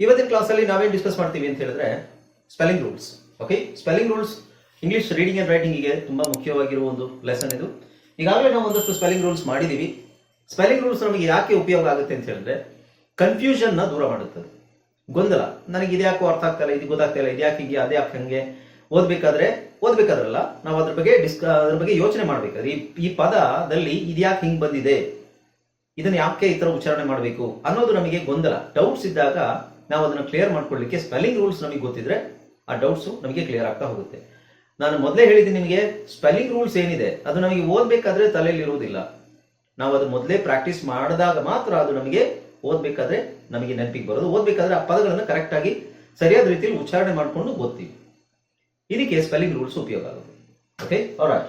ಇವತ್ತಿನ ಕ್ಲಾಸಲ್ಲಿ ನಾವೇನು ಡಿಸ್ಕಸ್ ಮಾಡ್ತೀವಿ ಅಂತ ಹೇಳಿದ್ರೆ spelling rules okay spelling rules English reading and ರೈಟಿಂಗಿಗೆ ತುಂಬಾ ಮುಖ್ಯವಾಗಿರುವ ಒಂದು ಲೆಸನ್ ಇದು. ಈಗಾಗಲೇ ನಾವು ಒಂದಷ್ಟು ಸ್ಪೆಲ್ಲಿಂಗ್ ರೂಲ್ಸ್ ಮಾಡಿದೀವಿ. ಸ್ಪೆಲ್ಲಿಂಗ್ ರೂಲ್ಸ್ ನಮಗೆ ಯಾಕೆ ಉಪಯೋಗ ಆಗುತ್ತೆ ಅಂತ ಹೇಳಿದ್ರೆ ಕನ್ಫ್ಯೂಷನ್ನ ದೂರ ಮಾಡುತ್ತದೆ ಗೊಂದಲ. ನನಗೆ ಇದ್ಯಾಕೋ ಅರ್ಥ ಆಗ್ತಾ ಇದು ಗೊತ್ತಾಗ್ತಾ ಇಲ್ಲ ಇದ್ಯಾಕೆ ಹೀಗೆ, ಅದೇ ಯಾಕೆ ಹಂಗೆ? ಓದ್ಬೇಕಾದ್ರೆ, ಓದ್ಬೇಕಾದ್ರಲ್ಲ, ನಾವು ಅದ್ರ ಬಗ್ಗೆ ಡಿಸ್ಕ ಅದ್ರ ಬಗ್ಗೆ ಯೋಚನೆ ಮಾಡ್ಬೇಕು ಈ ಪದದಲ್ಲಿ ಇದ್ಯಾಕೆ ಹಿಂಗೆ ಬಂದಿದೆ? ಇದನ್ನು ಯಾಕೆ ಈ ತರ ಉಚ್ಚಾರಣೆ ಮಾಡಬೇಕು ಅನ್ನೋದು ನಮಗೆ ಗೊಂದಲ. ಡೌಟ್ಸ್ ಇದ್ದಾಗ ನಾವು ಅದನ್ನು ಕ್ಲಿಯರ್ ಮಾಡ್ಕೊಳ್ಳಿಕ್ಕೆ ಸ್ಪೆಲ್ಲಿಂಗ್ ರೂಲ್ಸ್ ನಮಗೆ ಗೊತ್ತಿದ್ರೆ ಆ ಡೌಟ್ಸ್ ನಮಗೆ ಕ್ಲಿಯರ್ ಆಗ್ತಾ ಹೋಗುತ್ತೆ. ನಾನು ಮೊದಲೇ ಹೇಳಿದ್ದೀನಿ ನಿಮಗೆ ಸ್ಪೆಲ್ಲಿಂಗ್ ರೂಲ್ಸ್ ಏನಿದೆ, ಅದು ನಮಗೆ ಓದ್ಬೇಕಾದ್ರೆ ತಲೆಯಲ್ಲಿ ಇರುವುದಿಲ್ಲ. ನಾವು ಅದು ಮೊದಲೇ ಪ್ರಾಕ್ಟೀಸ್ ಮಾಡಿದಾಗ ಮಾತ್ರ ಅದು ನಮಗೆ ಓದ್ಬೇಕಾದ್ರೆ ನಮಗೆ ನೆನಪಿಗೆ ಬರೋದು. ಓದ್ಬೇಕಾದ್ರೆ ಆ ಪದಗಳನ್ನು ಕರೆಕ್ಟ್ ಆಗಿ ಸರಿಯಾದ ರೀತಿಯಲ್ಲಿ ಉಚ್ಚಾರಣೆ ಮಾಡಿಕೊಂಡು ಓದ್ತೀವಿ. ಇದಕ್ಕೆ ಸ್ಪೆಲ್ಲಿಂಗ್ ರೂಲ್ಸ್ ಉಪಯೋಗ ಆಗುತ್ತೆ. ಓಕೆ ಆಲ್ರೈಟ್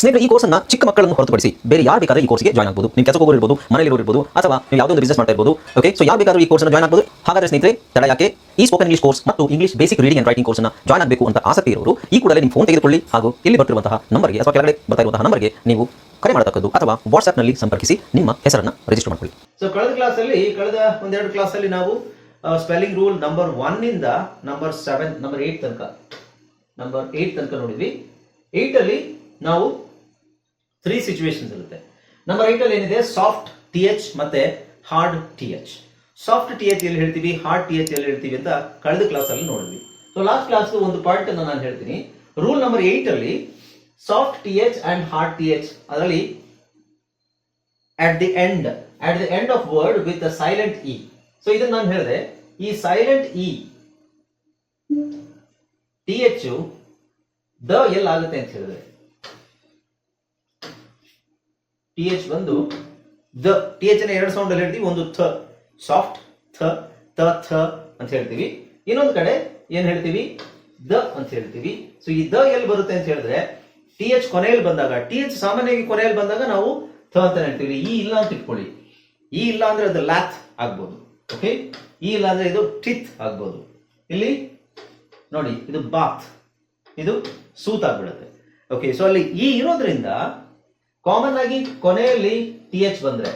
ಸ್ನೇಹಿತರೆ, ಈ ಕೋರ್ಸ್ನ ಚಿಕ್ಕ ಮಕ್ಕಳನ್ನು ಹೊರತುಪಡಿಸಿ ಬೇರೆ ಯಾರು ಬೇಕಾದ್ರೆ ಈ ಕೋರ್ಸ್ಗೆ ಜಾಯ್ನ್ ಆಗಬಹುದು ನೀವು ಕೆಲಸ ಹೋಗಿರ್ಬೋದು ಮನೇಲಿ ಇರ್ಬೋದು, ಅಥವಾ ನೀವು ಯಾವುದೋ ಒಂದು ಬಿಸ್ನೆಸ್ ಮಾಡ್ತಾ ಇರ್ಬೋದು ಓಕೆ ಸೊ ಯಾರು ಬೇಕಾದ್ರೂ ಈ ಕೋರ್ಸ್ನ ಜಾಯ್ನ್ ಆಗಬಹುದು ಹಾಗಾದ್ರೆ ಸ್ನೇಹಿತರೆ, ತಡ ಯಾಕೆ? ಈ ಸ್ಪೋಕನ್ ಇಂಗ್ಲಿಷ್ ಕೋರ್ಸ್ ಮತ್ತು English basic reading and writing ಕೋರ್ಸ್ನ ಜಾಯ್ನ್ ಆಗಬೇಕು ಅಂತ ಆಸಕ್ತಿ ಇರೋರು, ಈ ಕೂಡಲೇ ನಿಮ್ಮ ಫೋನ್ ತೆಗೆದುಕೊಳ್ಳಿ. ಹಾಗೂ ಇಲ್ಲಿ ಬರ್ತಿರುವಂತಹ ನಂಬರ್ಗೆ, ಅಥವಾ ಕೆಳಗಡೆ ಬರ್ತಾ ಇರುವಂತಹ ನಂಬರ್ಗೆ ನೀವು ಕರೆ ಮಾಡತಕ್ಕದ್ದು ಅಥವಾ ವಾಟ್ಸ್ಆಪ್ನಲ್ಲಿ ಸಂಪರ್ಕಿಸಿ ನಿಮ್ಮ ಹೆಸರನ್ನ ರಿಜಿಸ್ಟರ್ ಮಾಡ್ಕೊಳ್ಳಿ. ಸೊ ಕಳೆದ ಕ್ಲಾಸಲ್ಲಿ ಕಳೆದ ಒಂದೆರಡು ಕ್ಲಾಸಲ್ಲಿ ನಾವು ಸ್ಪೆಲ್ಲಿಂಗ್ ರೂಲ್ ನಂಬರ್ ಒನ್ ಇಂದ ನಂಬರ್ ಸೆವೆನ್ ನಂಬರ್ ಏಟ್ ತನಕ ನಂಬರ್ ಏಟ್ ತನಕ ನೋಡಿದ್ವಿ. ಏಟ್ ನಾವು ತ್ರೀ ಸಿಚುವೇಶನ್ಸ್ ಇರುತ್ತೆ. ನಮ್ಮ ರೈಟಲ್ಲಿ ಏನಿದೆ? ಸಾಫ್ಟ್ ಟಿ ಎಚ್ ಮತ್ತೆ hard T H soft T H ಎಲ್ಲಿ ಹೇಳ್ತೀವಿ? ಹಾರ್ಡ್ ಟಿ ಎಚ್ ಎಲ್ಲಿ ಹೇಳ್ತೀವಿ ಅಂತ ಕಳೆದ ಕ್ಲಾಸ್ ಅಲ್ಲಿ ನೋಡಿದ್ವಿ. ಸೊ ಲಾಸ್ಟ್ ಕ್ಲಾಸ್ ಒಂದು ಪಾಯಿಂಟ್ ಅನ್ನು ನಾನು ಹೇಳ್ತೀನಿ. ರೂಲ್ ನಂಬರ್ ಏಟ್ ಅಲ್ಲಿ soft T H and hard T H ಅದರಲ್ಲಿ at the end at the end of word with silent E so ಇದನ್ನ ನಾನು ಹೇಳಿದೆ. ಈ ಸೈಲೆಂಟ್ ಇ ಟಿ ಎಚ್ ದ ಎಲ್ ಆಗುತ್ತೆ ಅಂತ ಹೇಳಿದ್ರೆ. ಟಿ ಎಚ್ ಬಂದು ದ ಟಿ ಎಚ್ ಎರಡು ಸೌಂಡ್ ಅಲ್ಲಿ ಹೇಳ್ತೀವಿ, ಒಂದು ಥ ಸಾಫ್ಟ್ ಥ, ತ, ಥ ಅಂತ ಹೇಳ್ತೀವಿ. ಇನ್ನೊಂದು ಕಡೆ ಏನ್ ಹೇಳ್ತೀವಿ? ದ ಅಂತ ಹೇಳ್ತೀವಿ. ಸೊ ಈ ದ ಎಲ್ಲಿ ಬರುತ್ತೆ ಅಂತ ಹೇಳಿದ್ರೆ ಟಿ ಎಚ್ ಕೊನೆಯಲ್ಲಿ ಬಂದಾಗ ಟಿ ಎಚ್ ಸಾಮಾನ್ಯವಾಗಿ ಕೊನೆಯಲ್ಲಿ ಬಂದಾಗ ನಾವು ಥ ಅಂತ ಹೇಳ್ತೀವಿ. ಈ ಇಲ್ಲ ಅಂತ ಇಟ್ಕೊಳ್ಳಿ. ಈ ಇಲ್ಲ ಅಂದ್ರೆ ಅದು ಲ್ಯಾತ್ ಆಗ್ಬೋದು. ಓಕೆ ಈ ಇಲ್ಲ ಅಂದ್ರೆ ಇದು ಟಿತ್ ಆಗ್ಬೋದು. ಇಲ್ಲಿ, ನೋಡಿ, ಇದು ಬಾತ್ ಇದು ಸೂತ್ ಆಗ್ಬಿಡುತ್ತೆ. ಓಕೆ ಸೊ ಅಲ್ಲಿ ಈ ಇರೋದ್ರಿಂದ ಕಾಮನ್ ಆಗಿ ಕೊನೆಯಲ್ಲಿ ಟಿ ಎಚ್ ಬಂದ್ರೆ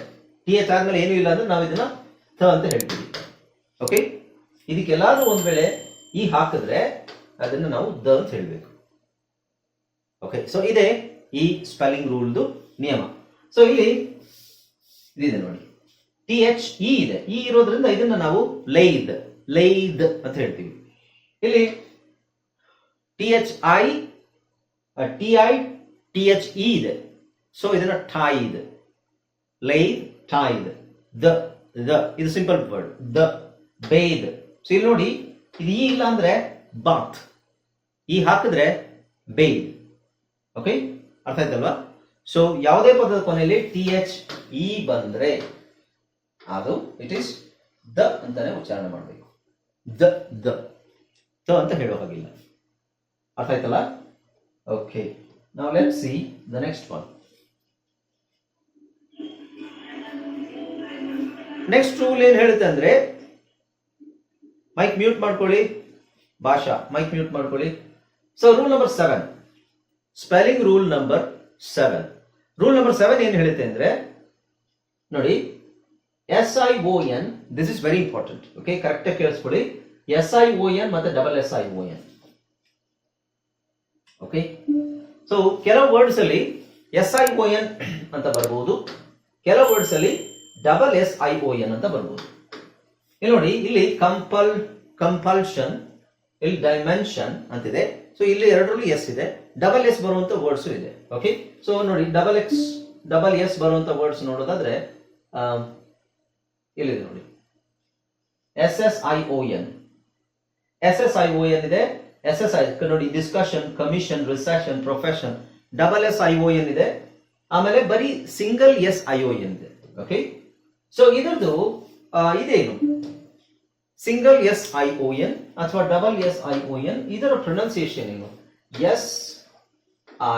ಟಿ ಎಚ್ ಆದ್ಮೇಲೆ ಏನೂ ಇಲ್ಲ ಅಂದ್ರೆ ನಾವು ಇದನ್ನ ಥ ಅಂತ ಹೇಳ್ತೀವಿ. ಓಕೆ ಇದಕ್ಕೆಲ್ಲಾದ್ರೂ ಒಂದ್ ವೇಳೆ ಈ ಹಾಕಿದ್ರೆ ಅದನ್ನ ನಾವು ದ ಅಂತ ಹೇಳ್ಬೇಕು. ಓಕೆ ಸೊ ಇದೆ ಈ ಸ್ಪೆಲ್ಲಿಂಗ್ ರೂಲ್ದು ನಿಯಮ. ಸೊ ಇಲ್ಲಿ ಇದಿದೆ ನೋಡಿ. ಟಿ ಎಚ್ ಇ ಇದೆ. ಇ ಇರೋದ್ರಿಂದ ಇದನ್ನ ನಾವು ಲೈದ್ ಲೈದ್ ಅಂತ ಹೇಳ್ತೀವಿ. ಇಲ್ಲಿ T H I T I T H E ಇದೆ. ಸೊ ಇದನ್ನ ಠಾಯಿದ್ ಲೈದ್ ಠಾಯಿದ್ ದ ದ. ಇದು ಸಿಂಪಲ್ ವರ್ಡ್ ದ ಬೇದ್ ಸೊ ಇಲ್ಲಿ ನೋಡಿ, ಇದು ಈ ಇಲ್ಲ ಅಂದ್ರೆ ಬಾತ್ ಈ ಹಾಕಿದ್ರೆ ಬೇದ್ ಓಕೆ ಅರ್ಥ ಆಯ್ತಲ್ವಾ? ಸೊ ಯಾವುದೇ ಪದದ ಕೊನೆಯಲ್ಲಿ ಟಿ ಎಚ್ ಇ ಬಂದ್ರೆ ಅದು ಇಟ್ ಈಸ್ ದ ಅಂತಾನೆ ಉಚ್ಚಾರಣೆ ಮಾಡಬೇಕು. The the. ದ ಅಂತ ಹೇಳೋ ಹಾಗಿಲ್ಲ. ಅರ್ಥ ಆಯ್ತಲ್ಲ? ಓಕೆ ನಾವು let see the next one next rule ಏನ್ ಹೇಳುತ್ತೆ ಅಂದ್ರೆ ಮೈಕ್ ಮ್ಯೂಟ್ ಮಾಡ್ಕೊಳ್ಳಿ. ಭಾಷಾ ಮೈಕ್ ಮ್ಯೂಟ್ ಮಾಡ್ಕೊಳ್ಳಿ. So rule number seven spelling rule number seven rule number seven ಏನ್ ಹೇಳುತ್ತೆ ಅಂದ್ರೆ, ನೋಡಿ S I O N this is very important okay correct ಆಗಿ ಕೇಳಿಸ್ಕೊಳ್ಳಿ ಎಸ್ ಐ ಓ ಎನ್ ಮತ್ತೆ double S I O N okay so ಕೆಲವು words ಅಲ್ಲಿ S I O N ಅಂತ ಬರಬಹುದು ಕೆಲವು ವರ್ಡ್ಸ್ ಅಲ್ಲಿ double S I O N ಅಂತ ಬರ್ಬೋದು. ಇಲ್ಲಿ ನೋಡಿ, ಇಲ್ಲಿ ಕಂಪಲ್ ಕಂಪಲ್ಷನ್ ಇಲ್ಲಿ ಡೈಮೆನ್ಷನ್ ಅಂತಿದೆ. ಸೊ ಇಲ್ಲಿ ಎರಡರಲ್ಲೂ ಎಸ್ ಇದೆ. ಡಬಲ್ ಎಸ್ ಬರುವಂತ ವರ್ಡ್ಸ್ ಇದೆ. ಓಕೆ ಸೊ ನೋಡಿ ಡಬಲ್ ಎಕ್ಸ್ ಡಬಲ್ ಎಸ್ ಬರುವಂತ ವರ್ಡ್ಸ್ ನೋಡೋದಾದ್ರೆ ಇಲ್ಲಿದೆ ನೋಡಿ. S S I O N S S I O N ಇದೆ. ಎಸ್ ಎಸ್ ಐ ನೋಡಿ discussion commission recession profession double S I O N ಇದೆ. ಆಮೇಲೆ ಬರೀ single S I O N ಇದೆ. ಓಕೆ ಸೊ ಇದರದು ಇದೇನು? Single S I O N ಅಥವಾ double S I O N ಇದರ ಪ್ರೊನೌನ್ಸಿಯೇಷನ್ ಏನು? S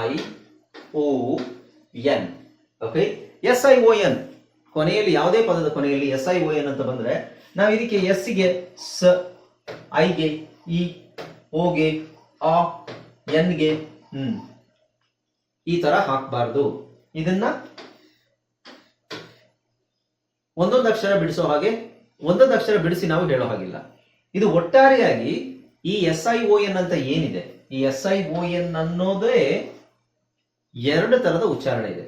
I O N okay S I O N ಕೊನೆಯಲ್ಲಿ ಯಾವುದೇ ಪದದ ಕೊನೆಯಲ್ಲಿ ಎಸ್ ಐ ಓ ಎನ್ ಅಂತ ಬಂದ್ರೆ, ನಾವು ಇದಕ್ಕೆ ಎಸ್ಗೆ ಸ ಐಗೆ ಇ ಓಗೆ ಆ ಎನ್ಗೆ ಹ್ಮ್, ಈ ತರ ಹಾಕಬಾರದು. ಇದನ್ನ ಒಂದೊಂದು ಅಕ್ಷರ ಬಿಡಿಸೋ ಹಾಗೆ, ಒಂದೊಂದು ಅಕ್ಷರ ಬಿಡಿಸಿ ನಾವು ಹೇಳೋ ಹಾಗಿಲ್ಲ. ಇದು ಒಟ್ಟಾರೆಯಾಗಿ ಈ ಎಸ್ ಐ ಓ ಎನ್ ಅಂತ ಏನಿದೆ? ಈ ಎಸ್ ಐ ಓ ಎನ್ ಅನ್ನೋದೇ ಎರಡು ತರದ ಉಚ್ಚಾರಣೆ ಇದೆ.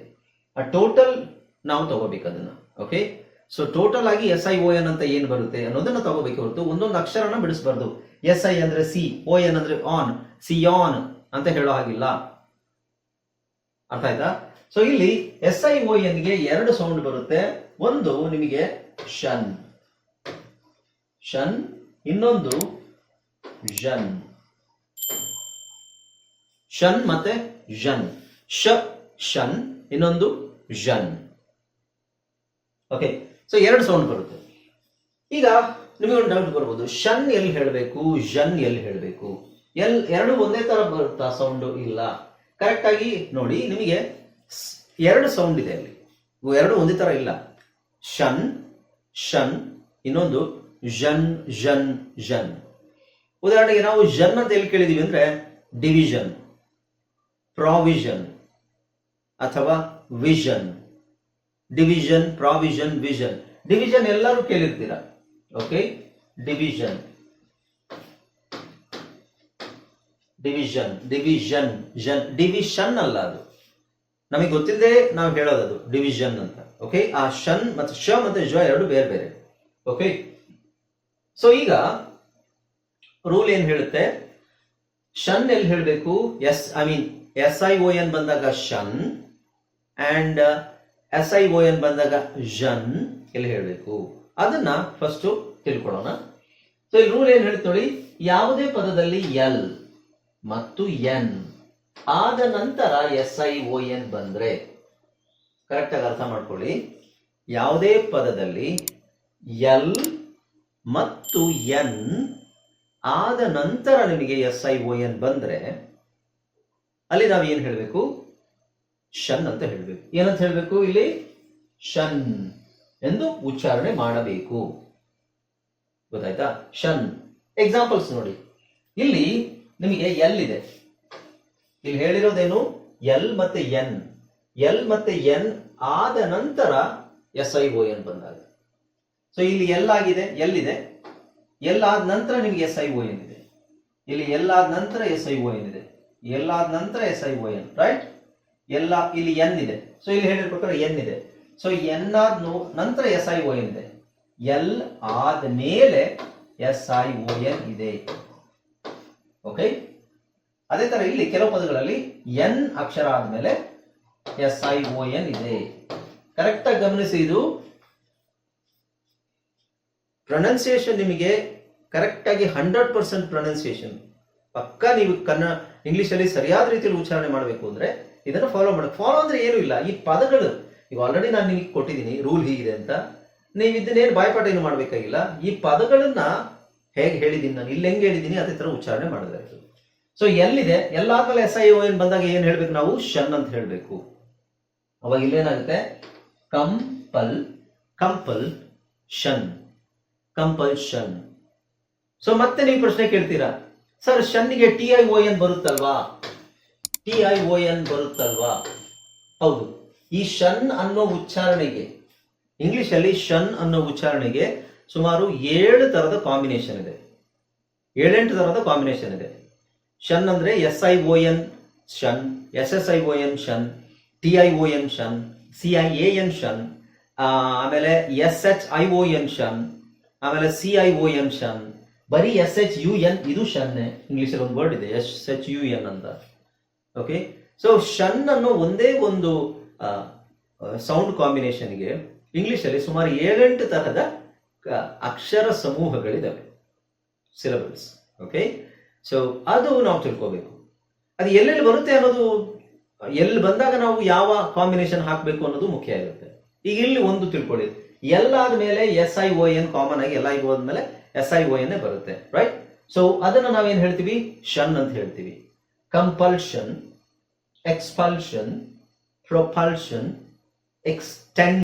ಆ ಟೋಟಲ್ ನಾವು ತಗೋಬೇಕು ಅದನ್ನ ಓಕೆ ಸೊ ಟೋಟಲ್ ಆಗಿ ಎಸ್ ಐ ಓ ಎನ್ ಅಂತ ಏನ್ ಬರುತ್ತೆ ಅನ್ನೋದನ್ನ ತಗೋಬೇಕು ಹೊರತು ಒಂದೊಂದು ಅಕ್ಷರನ ಬಿಡಿಸಬಾರ್ದು. ಎಸ್ ಐ ಅಂದ್ರೆ ಸಿ, ಓ ಎನ್ ಅಂದ್ರೆ ಆನ್, ಸಿ ಆನ್ ಅಂತ ಹೇಳೋ ಹಾಗಿಲ್ಲ. ಅರ್ಥ ಆಯ್ತಾ? ಸೊ ಇಲ್ಲಿ ಎಸ್ ಐ ಓ ಎನ್ಗೆ ಎರಡು ಸೌಂಡ್ ಬರುತ್ತೆ. ಒಂದು ನಿಮಗೆ ಶನ್ ಶನ್ ಇನ್ನೊಂದು ಜನ್ ಶನ್ ಮತ್ತೆ ಜನ್ ಶ ಶನ್ ಇನ್ನೊಂದು ಜನ್ ಓಕೆ ಸೊ ಎರಡು ಸೌಂಡ್ ಬರುತ್ತೆ. ಈಗ ನಿಮಗೆ ಒಂದು ಡೌಟ್ ಬರ್ಬೋದು. ಶನ್ ಎಲ್ಲಿ ಹೇಳಬೇಕು? ಜನ್ ಎಲ್ಲಿ ಹೇಳಬೇಕು? ಎಲ್, ಎರಡು ಒಂದೇ ತರ ಬರುತ್ತಾ ಸೌಂಡ್ ಇಲ್ಲ? ಕರೆಕ್ಟ್ ಆಗಿ ನೋಡಿ, ನಿಮಗೆ ಎರಡು ಸೌಂಡ್ ಇದೆ ಅಲ್ಲಿ. ಎರಡು ಒಂದೇ ತರ ಇಲ್ಲ. ಶನ್ ಶನ್ ಇನ್ನೊಂದು ಜನ್ ಜನ್ ಜನ್ ಉದಾಹರಣೆಗೆ ನಾವು ಜನ್ ಅಂತ ಎಲ್ಲಿ ಕೇಳಿದೀವಿ ಅಂದ್ರೆ ಡಿವಿಷನ್ ಪ್ರಾವಿಷನ್ ಅಥವಾ vision division provision vision division ಎಲ್ಲರೂ ಕೇಳಿರ್ತೀರಾ? ಓಕೆ ಡಿವಿಷನ್ ಡಿವಿಷನ್ ಡಿವಿಷನ್ ಜನ್ ಡಿವಿಷನ್ ಅಲ್ಲ ಅದು. ನಮಗೆ ಗೊತ್ತಿಲ್ಲದೆ ನಾವು ಹೇಳೋದು ಅದು ಡಿವಿಷನ್ ಅಂತ. ಓಕೆ ಆ ಶನ್ ಮತ್ತು ಶ ಮತ್ತು ಜ ಎರಡು ಬೇರೆ ಬೇರೆ. ಓಕೆ ಸೊ ಈಗ ರೂಲ್ ಏನ್ ಹೇಳುತ್ತೆ? ಶನ್ ಎಲ್ಲಿ ಹೇಳಬೇಕು? S I mean S I O N ಬಂದಾಗ ಶನ್ and S I O N ಬಂದಾಗ ಜನ್ ಎಲ್ಲಿ ಹೇಳಬೇಕು? ಅದನ್ನ ಫಸ್ಟ್ ತಿಳ್ಕೊಳ್ಳೋಣ. ಸೊ ಈ ರೂಲ್ ಏನ್ ಹೇಳುತ್ತೆ ನೋಡಿ? ಯಾವುದೇ ಪದದಲ್ಲಿ ಎಲ್ ಮತ್ತು ಎನ್ ಆದ ನಂತರ ಎಸ್ ಐ ಓ ಎನ್ ಬಂದ್ರೆ ಕರೆಕ್ಟ್ ಆಗಿ ಅರ್ಥ ಮಾಡ್ಕೊಳ್ಳಿ. ಯಾವುದೇ ಪದದಲ್ಲಿ ಎಲ್ ಮತ್ತು ಎನ್ ಆದ ನಂತರ ನಿಮಗೆ ಎಸ್ ಐ ಓ ಎನ್ ಬಂದ್ರೆ, ಅಲ್ಲಿ ನಾವು ಏನು ಹೇಳಬೇಕು? ಶನ್ ಅಂತ ಹೇಳಬೇಕು. ಏನಂತ ಹೇಳಬೇಕು ಇಲ್ಲಿ? ಶನ್ ಎಂದು ಉಚ್ಚಾರಣೆ ಮಾಡಬೇಕು. ಗೊತ್ತಾಯ್ತಾ? ಶನ್. ಎಕ್ಸಾಂಪಲ್ಸ್ ನೋಡಿ. ಇಲ್ಲಿ ನಿಮಗೆ ಎಲ್ ಇದೆ. ಇಲ್ಲಿ ಹೇಳಿರೋದೇನು? ಎಲ್ ಮತ್ತೆ ಎನ್. ಎಲ್ ಮತ್ತೆ ಎನ್ ಆದ ನಂತರ ಎಸ್ ಐ ಓ ಎನ್ ಬಂದಾಗ. ಸೊ ಇಲ್ಲಿ ಎಲ್ ಆಗಿದೆ, ಎಲ್ ಇದೆ. ಎಲ್ ಆದ ನಂತರ ನಿಮಗೆ ಎಸ್ ಐ ಓ ಎನ್ ಇದೆ. ಇಲ್ಲಿ ಎಲ್ ಆದ ನಂತರ ಎಸ್ ಐ ಓ ಎನ್ ಇದೆ. ಎಲ್ ಆದ ನಂತರ S I O N right ಎಲ್ಲ ಇಲ್ಲಿ ಎನ್ ಇದೆ. ಸೊ ಇಲ್ಲಿ ಹೇಳಿದ ಪ್ರಕಾರ ಎನ್ ಇದೆ. ಸೊ ಎನ್ ಆದ ನಂತರ ಎಸ್ ಐ ಓ ಎನ್ ಇದೆ. ಎಲ್ ಆದ ಮೇಲೆ ಎಸ್ ಐ ಓ ಎನ್ ಇದೆ. ಓಕೆ ಅದೇ ತರ ಇಲ್ಲಿ ಕೆಲವು ಪದಗಳಲ್ಲಿ ಎನ್ ಅಕ್ಷರ ಆದ್ಮೇಲೆ ಎಸ್ ಐ ಒ ಎನ್ ಇದೆ. ಕರೆಕ್ಟ್ ಆಗಿ ಗಮನಿಸಿ ಇದು. ಪ್ರೊನೌನ್ಸಿಯೇಷನ್ ನಿಮಗೆ ಕರೆಕ್ಟ್ ಆಗಿ ಹಂಡ್ರೆಡ್ ಪರ್ಸೆಂಟ್ ಪ್ರೊನೌನ್ಸಿಯೇಷನ್ ಪಕ್ಕ ನೀವು ಕನ್ನಡ ಇಂಗ್ಲಿಷ್ ಅಲ್ಲಿ ಸರಿಯಾದ ರೀತಿಯಲ್ಲಿ ಉಚ್ಚಾರಣೆ ಮಾಡಬೇಕು ಅಂದ್ರೆ ಇದನ್ನು ಫಾಲೋ ಮಾಡಬೇಕು ಫಾಲೋ ಅಂದ್ರೆ ಏನು ಇಲ್ಲ. ಈ ಪದಗಳು, ಈಗ ಆಲ್ರೆಡಿ ನಾನು ನಿಮಗೆ ಕೊಟ್ಟಿದ್ದೀನಿ ರೂಲ್ ಹೀಗಿದೆ ಅಂತ. ನೀವು ಇದನ್ನೇನು ಬಾಯ್ಪಾಠ ಏನು ಮಾಡಬೇಕಾಗಿಲ್ಲ. ಈ ಪದಗಳನ್ನ ಹೇಗೆ ಹೇಳಿದ್ದೀನಿ, ನಾನು ಇಲ್ಲಿ ಹೆಂಗೆ ಹೇಳಿದ್ದೀನಿ, ಅದೇ ತರ ಉಚ್ಚಾರಣೆ ಮಾಡಿದ್ರೆ ಸೊ ಎಲ್ಲಿದೆ? ಎಲ್ಲಾದ್ಮೇಲೆ ಎಸ್ ಐ ಓ ಎನ್ ಬಂದಾಗ ಏನ್ ಹೇಳ್ಬೇಕು ನಾವು? ಶನ್ ಅಂತ ಹೇಳ್ಬೇಕು. ಅವಾಗ ಇಲ್ಲೇನಾಗುತ್ತೆ ಕಂಪಲ್ ಕಂಪಲ್ ಶನ್. ಕಂಪಲ್ಷನ್ ಸೊ ಮತ್ತೆ ನೀವು ಪ್ರಶ್ನೆ ಕೇಳ್ತೀರಾ? ಸರ್, ಶನ್ನಿಗೆ ಟಿ ಐ ಓ ಎನ್ ಬರುತ್ತಲ್ವಾ? ಟಿ ಐ ಓ ಎನ್ ಬರುತ್ತಲ್ವಾ? ಹೌದು. ಈ ಶನ್ ಅನ್ನೋ ಉಚ್ಚಾರಣೆಗೆ ಇಂಗ್ಲಿಷ್ ಅಲ್ಲಿ ಶನ್ ಅನ್ನೋ ಉಚ್ಚಾರಣೆಗೆ ಸುಮಾರು ಏಳು ತರದ ಕಾಂಬಿನೇಷನ್ ಇದೆ. ಏಳೆಂಟು ತರದ ಕಾಂಬಿನೇಷನ್ ಇದೆ. ಶನ್ ಅಂದ್ರೆ S I O N shun S S I O N shun T I O N shun C I A N shun ಆಮೇಲೆ S H I O N shun, ಆಮೇಲೆ C I O N shun. ಬರೀ S H U N ಇದು shun English ಒಂದು word ಇದೆ S H U N ಅಂತ. Okay so ಶನ್ ಅನ್ನೋ ಒಂದೇ ಒಂದು ಸೌಂಡ್ ಕಾಂಬಿನೇಷನ್ಗೆ ಇಂಗ್ಲಿಷ್ ಅಲ್ಲಿ ಸುಮಾರು ಏಳೆಂಟು ತರಹದ ಅಕ್ಷರ ಸಮೂಹಗಳಿದ್ದಾವೆ ಸಿಲಬಲ್ಸ್ ಓಕೆ ಸೊ ಅದು ನಾವು ತಿಳ್ಕೋಬೇಕು. ಅದು ಎಲ್ಲೆಲ್ಲಿ ಬರುತ್ತೆ ಅನ್ನೋದು, ಎಲ್ಲಿ ಬಂದಾಗ ನಾವು ಯಾವ ಕಾಂಬಿನೇಷನ್ ಹಾಕಬೇಕು ಅನ್ನೋದು ಮುಖ್ಯ ಇರುತ್ತೆ. ಈಗ ಇಲ್ಲಿ ಒಂದು ತಿಳ್ಕೊಳ್ಳಿ. ಎಲ್ಲಾದ್ಮೇಲೆ S I O N common ಆಗಿ ಎಲ್ ಐ ಆದ್ಮೇಲೆ ಎಸ್ ಐ ಓ ಎನ್ ಬರುತ್ತೆ ರೈಟ್ ಸೊ ಅದನ್ನ ನಾವೇನ್ ಹೇಳ್ತೀವಿ? ಶನ್ ಅಂತ ಹೇಳ್ತೀವಿ. Compulsion expulsion propulsion extend